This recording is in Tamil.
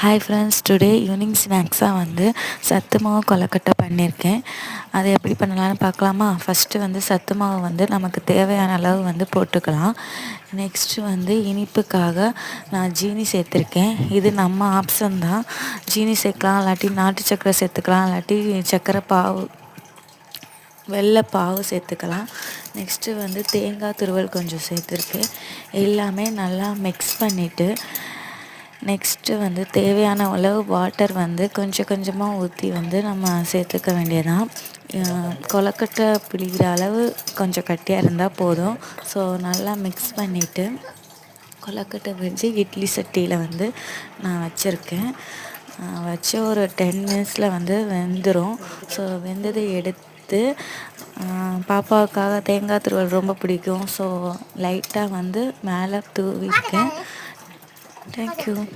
ஹாய் ஃப்ரெண்ட்ஸ் டுடே ஈவினிங் ஸ்நாக்ஸாக வந்து சத்து மாவு கொலக்கட்டை பண்ணியிருக்கேன். அதை எப்படி பண்ணலான்னு பார்க்கலாமா? ஃபஸ்ட்டு வந்து சத்து மாவு வந்து நமக்கு தேவையான அளவு வந்து போட்டுக்கலாம். நெக்ஸ்ட்டு வந்து இனிப்புக்காக நான் ஜீனி சேர்த்துருக்கேன். இது நம்ம ஆப்ஷன் தான். ஜீனி சேர்க்கலாம் இல்லாட்டி நாட்டு சக்கரை சேர்த்துக்கலாம் இல்லாட்டி சக்கரை பாவு வெள்ளை பாவு சேர்த்துக்கலாம். நெக்ஸ்ட்டு வந்து தேங்காய் துருவல் கொஞ்சம் சேர்த்துருக்கு எல்லாமே நல்லா மிக்ஸ் பண்ணிவிட்டு நெக்ஸ்ட்டு வந்து தேவையான அளவு வாட்டர் வந்து கொஞ்சம் கொஞ்சமாக ஊற்றி வந்து நம்ம சேர்த்துக்க வேண்டியதான் கொலக்கட்டை பிடிக்கிற அளவு கொஞ்சம் கட்டியாக இருந்தால் போதும். ஸோ நல்லா மிக்ஸ் பண்ணிவிட்டு கொலக்கட்டை வச்சு இட்லி சட்டியில் வந்து நான் வச்சுருக்கேன். வச்சு ஒரு டென் மினிட்ஸில் வந்து வெந்துடும் ஸோ வெந்ததை எடுத்து பாப்பாவுக்காக தேங்காய் துருவல் ரொம்ப பிடிக்கும். ஸோ லைட்டாக வந்து மேலே தூவிருக்கேன். Thank you.